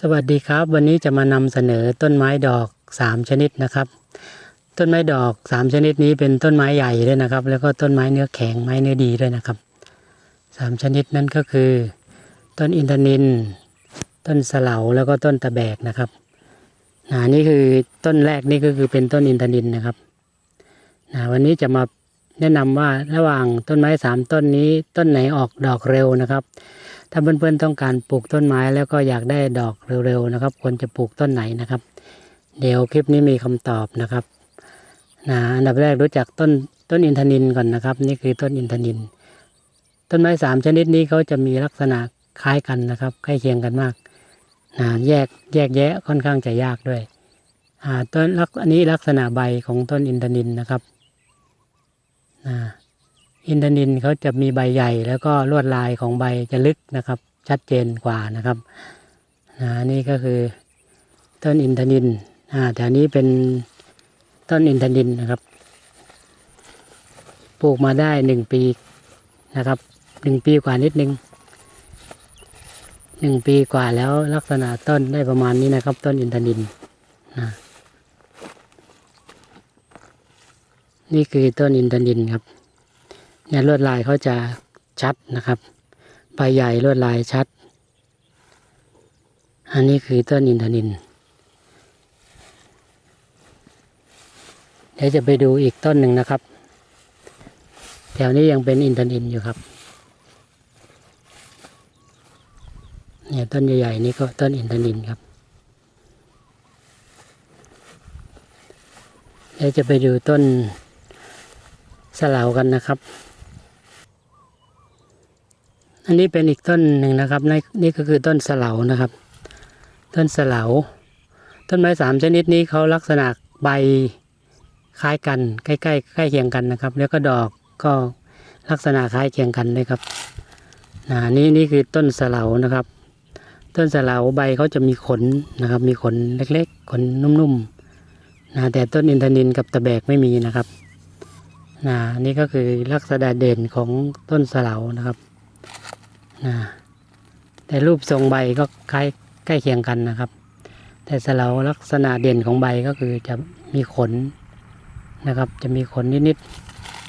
สวัสดีครับ วันนี้จะมานำเสนอต้นไม้ดอกสามชนิดนะครับ ต้นไม้ดอกสามชนิดนี้เป็นต้นไม้ใหญ่ด้วยนะครับ แล้วก็ต้นไม้เนื้อแข็งไม้เนื้อดีด้วยนะครับสามชนิดนั้นก็คือ ต้นอินทนิน ต้นสเลาแล้วก็ต้นตะแบกนะครับนะนี่คือต้นแรกนี่ก็คือเป็นต้นอินทนินนะครับนะวันนี้จะมาแนะนำว่าระหว่างต้นไม้สามต้นนี้ต้นไหนออกดอกเร็วนะครับ ถ้าเพื่อนๆต้องการปลูกต้นไม้แล้วก็อยากได้ดอกเร็วๆนะครับ ควรจะปลูกต้นไหนนะครับ เดี๋ยวคลิปนี้มีคำตอบนะครับนะอันดับแรกรู้จักต้นต้นอินทนินก่อนนะครับ นี่คือต้นอินทนิน ต้นไม้สามชนิดนี้เขาจะมีลักษณะคล้ายกันนะครับ ใกล้เคียงกันมากนะแยกแยกแยะค่อนข้างจะยากด้วยต้นลักอันนี้ลักษณะใบของต้นอินทนินนะครับนะ อินทนินเขาจะมีใบใหญ่ แล้วก็ลวดลายของใบจะลึกนะครับ ชัดเจนกว่านะครับนะนี่ก็คือต้นอินทนินอ่าแถวนี้เป็นต้นอินทนินนะครับ ปลูกมาได้หนึ่งปีนะครับหนึ่งปีกว่านิดนึงหนึ่งปีกว่าแล้วลักษณะต้นได้ประมาณนี้นะครับ ต้นอินทนินนะนี่คือต้นอินทนินครับ เนี่ยลวดลายเขาจะชัดนะครับ ใบใหญ่ลวดลายชัด อันนี้คือต้นอินทนินเดี๋ยวจะไปดูอีกต้นหนึ่งนะครับ แถวนี้ยังเป็นอินทนินอยู่ครับ เนี่ยต้นใหญ่ๆนี่ก็ต้นอินทนินครับ เดี๋ยวจะไปดูต้นสลากันนะครับ อันนี้เป็นอีกต้นหนึ่งนะครับนี่นี่ก็คือต้นสะเหลานะครับ ต้นสะเหลาต้นไม้สามชนิดนี้เขาลักษณะใบคล้ายกัน ใกล้ๆใกล้เคียงกันนะครับ แล้วก็ดอกก็ลักษณะคล้ายเคียงกันเลยครับนะนี่นี่คือต้นสะเหลานะครับ ต้นสะเหลาใบเขาจะมีขนนะครับ มีขนเล็กๆ ขนนุ่มๆนะแต่ต้นอินทนินกับตะแบกไม่มีนะครับนะนี่ก็คือลักษณะเด่นของต้นสะเหลานะครับ นะแต่รูปทรงใบก็คล้ายใกล้เคียงกันนะครับ แต่สเหลาลักษณะเด่นของใบก็คือจะมีขนนะครับ จะมีขนนิด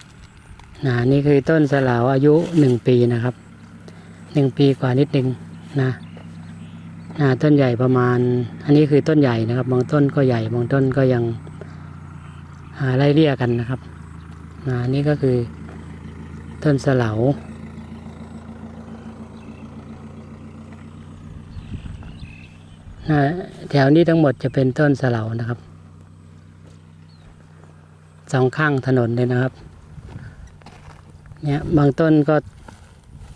ๆนะนี่คือต้นสเหลาอายุหนึ่งปีนะครับหนึ่งปีกว่านิดนึงนะนะต้นใหญ่ประมาณ อันนี้คือต้นใหญ่นะครับ บางต้นก็ใหญ่ บางต้นก็ยังไล่เลี่ยกันนะครับนะนี่ก็คือต้นสเหลา นะแถวนี้ทั้งหมดจะเป็นต้นสะเหลานะครับสองข้างถนนเลยนะครับ เนี่ยบางต้นก็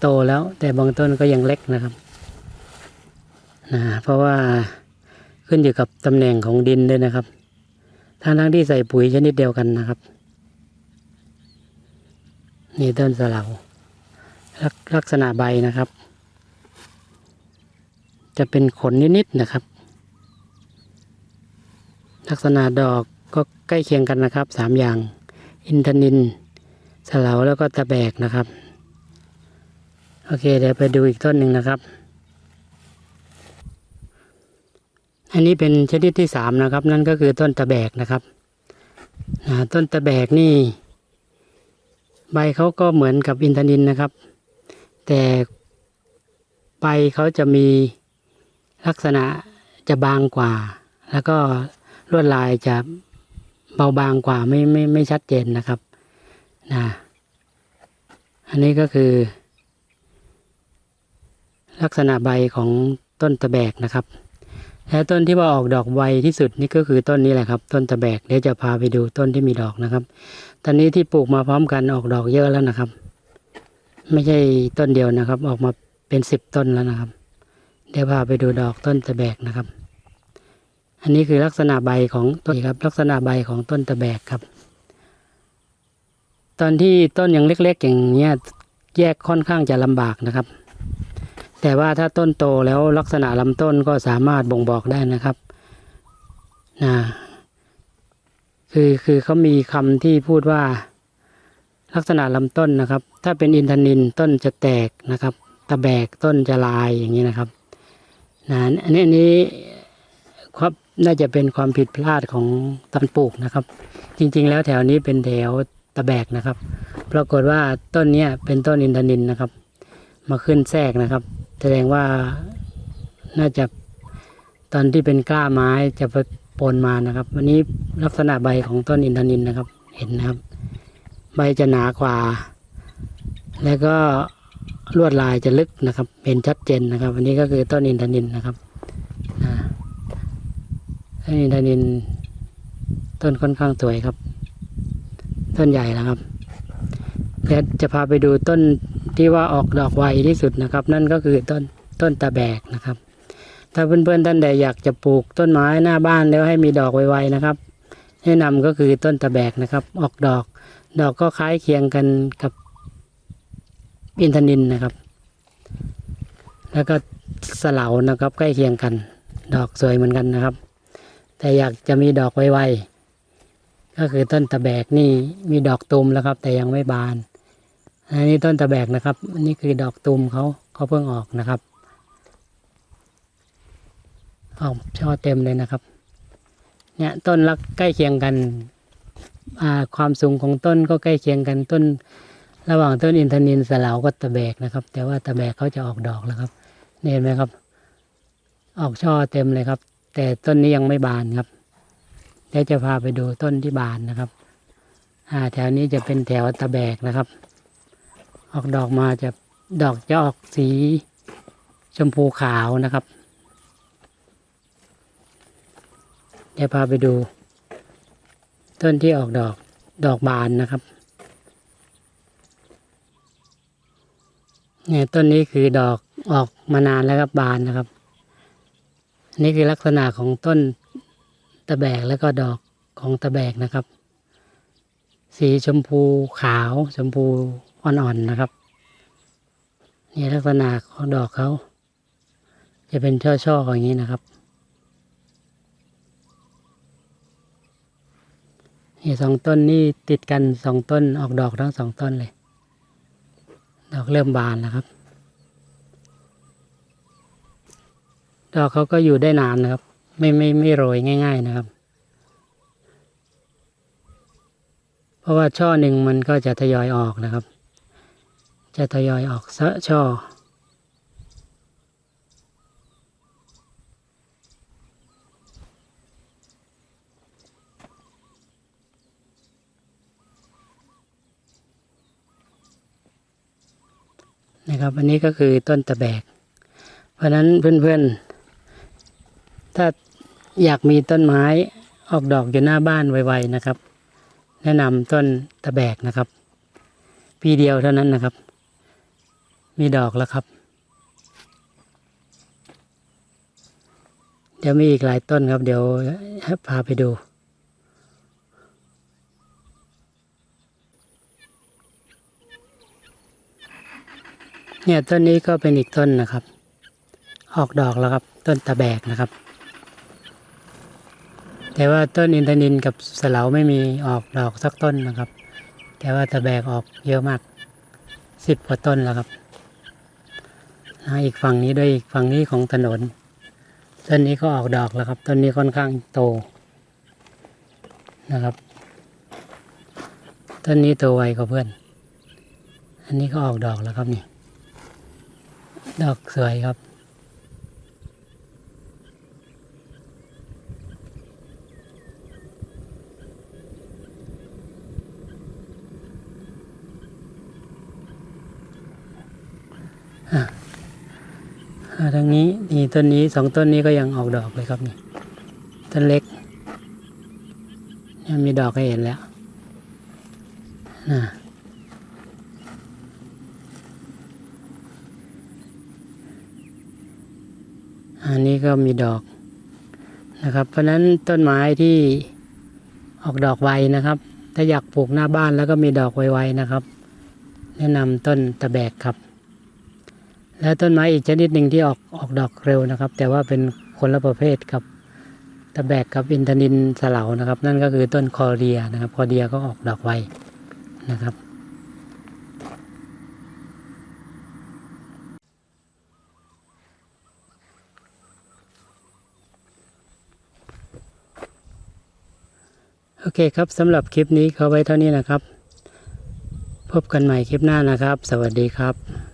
โตแล้ว แต่บางต้นก็ยังเล็กนะครับนะเพราะว่าขึ้นอยู่กับตำแหน่งของดินด้วยนะครับทั้งทั้งที่ใส่ปุ๋ยชนิดเดียวกันนะครับ นี่ต้นสะเหลาลักษณะใบนะครับ จะเป็นขนนิดๆนะครับ ลักษณะดอกก็ใกล้เคียงกันนะครับสามอย่าง อินทนินสะเหลาแล้วก็ตะแบกนะครับ โอเคเดี๋ยวไปดูอีกต้นหนึ่งนะครับ อันนี้เป็นชนิดที่สามนะครับ นั่นก็คือต้นตะแบกนะครับต้นตะแบกนี่ ใบเขาก็เหมือนกับอินทนินนะครับ แต่ใบเขาจะมี ลักษณะจะบางกว่า แล้วก็ลวดลายจะเบาบางกว่าไม่ไม่ไม่ชัดเจนนะครับนะอันนี้ก็คือ ลักษณะใบของต้นตะแบกนะครับ และต้นที่ว่าออกดอกไวที่สุดนี่ก็คือต้นนี้แหละครับ ต้นตะแบกเดี๋ยวจะพาไปดูต้นที่มีดอกนะครับ ตอนนี้ที่ปลูกมาพร้อมกันออกดอกเยอะแล้วนะครับ ไม่ใช่ต้นเดียวนะครับ ออกมาเป็นสิบต้นแล้วนะครับ เดี๋ยวพาไปดูดอกต้นตะแบกนะครับ อันนี้คือลักษณะใบของต้นครับ ลักษณะใบของต้นตะแบกครับ ตอนที่ต้นยังเล็ก ๆ อย่างเนี้ยแยกค่อนข้างจะลำบากนะครับ แต่ว่าถ้าต้นโตแล้วลักษณะลำต้นก็สามารถบ่งบอกได้นะครับนะคือคือเขามีคำที่พูดว่าลักษณะลำต้นนะครับ ถ้าเป็นอินทนินต้นจะแตกนะครับ ตะแบกต้นจะลายอย่างนี้นะครับ นะอันนี้อันนี้ครับน่าจะเป็นความผิดพลาดของตอนปลูกนะครับ จริงๆ แล้วแถวนี้เป็นแถวตะแบกนะครับ ปรากฏว่าต้นเนี้ยเป็นต้นอินทนินนะครับ มาขึ้นแทรกนะครับ แสดงว่าน่าจะตอนที่เป็นกล้าไม้จะไปปนมานะครับ วันนี้ลักษณะใบของต้นอินทนินนะครับ เห็นนะครับ ใบจะหนากว่า แล้วก็ ลวดลายจะลึกนะครับเป็นชัดเจนนะครับ อันนี้ก็คือต้นอินทนินนะครับต้นอินทนินต้นค่อนข้างสวยครับ ต้นใหญ่แล้วครับและจะพาไปดูต้นที่ว่าออกดอกไวที่สุดนะครับ นั่นก็คือต้นต้นตะแบกนะครับ ถ้าเพื่อนๆท่านใดอยากจะปลูกต้นไม้หน้าบ้านแล้วให้มีดอกไวๆนะครับ แนะนำก็คือต้นตะแบกนะครับ ออกดอก ดอกก็คล้ายเคียงกันกับ อินทนินนะครับ แล้วก็สลานะครับใกล้เคียงกัน ดอกสวยเหมือนกันนะครับ แต่อยากจะมีดอกไวๆก็คือต้นตะแบกนี่มีดอกตุมแล้วครับ แต่ยังไม่บาน อันนี้ต้นตะแบกนะครับอันนี้คือดอกตุมเขาเขาเพิ่งออกนะครับออกช่อเต็มเลยนะครับ เนี่ยต้นลักใกล้เคียงกันความสูงของต้นก็ใกล้เคียงกันต้น ระหว่างต้นอินทนินสะเหลาวก็ตะแบกนะครับ แต่ว่าตะแบกเขาจะออกดอกแล้วครับเห็นไหมครับ ออกช่อเต็มเลยครับ แต่ต้นนี้ยังไม่บานครับเดี๋ยวจะพาไปดูต้นที่บานนะครับอ่าแถวนี้จะเป็นแถวตะแบกนะครับ ออกดอกมาจะดอกจะออกสีชมพูขาวนะครับ เดี๋ยวพาไปดู ต้นที่ออกดอกดอกบานนะครับ เนี่ยต้นนี้คือดอกออกมานานแล้วครับบานนะครับ นี่คือลักษณะของต้นตะแบกแล้วก็ดอกของตะแบกนะครับ สีชมพูขาวชมพูอ่อนๆนะครับนี่ลักษณะของดอกเขา จะเป็นช่อๆอย่างนี้นะครับนี่สองต้นนี่ติดกันสองต้นออกดอกทั้งสองต้นเลย ดอกเริ่มบานแล้วครับ ดอกเขาก็อยู่ได้นานนะครับ ไม่ไม่ไม่โรยง่าย ๆนะครับ เพราะว่าช่อหนึ่งมันก็จะทยอยออกนะครับ จะทยอยออกซะช่อ นะครับอันนี้ก็คือต้นตะแบก เพราะนั้นเพื่อนๆ ถ้าอยากมีต้นไม้ออกดอกอยู่หน้าบ้านไวๆนะครับ แนะนำต้นตะแบกนะครับ ปีเดียวเท่านั้นนะครับ มีดอกแล้วครับ เดี๋ยวมีอีกหลายต้นครับ เดี๋ยวพาไปดู เนี่ยต้นนี้ก็เป็นอีกต้นนะครับ ออกดอกแล้วครับ ต้นตะแบกนะครับ แต่ว่าต้นอินทนินกับสเลาไม่มีออกดอกสักต้นนะครับ แต่ว่าตะแบกออกเยอะมากสิบกว่าต้นแล้วครับอีกฝั่งนี้ด้วยอีกฝั่งนี้ของถนน ต้นนี้ก็ออกดอกแล้วครับ ต้นนี้ค่อนข้างโตนะครับ ต้นนี้โตไวกว่าเพื่อน อันนี้ก็ออกดอกแล้วครับนี่ ดอกสวยครับ ทางนี้นี่ต้นนี้สองต้นนี้ก็ยังออกดอกเลยครับนี่ต้นเล็กยังมีดอกให้เห็นแล้วนะ อันนี้ก็มีดอกนะครับ เพราะนั้นต้นไม้ที่ออกดอกไวนะครับ ถ้าอยากปลูกหน้าบ้านแล้วก็มีดอกไวๆนะครับ แนะนำต้นตะแบกครับ และต้นไม้อีกชนิดหนึ่งที่ออกออกดอกเร็วนะครับ แต่ว่าเป็นคนละประเภทกับตะแบกกับอินทนินสะเหลานะครับ นั่นก็คือต้นคอเรียนะครับ คอเรียก็ออกดอกไวนะครับ โอเคครับสำหรับคลิปนี้เขาไว้เท่านี้นะครับ พบกันใหม่คลิปหน้านะครับ สวัสดีครับ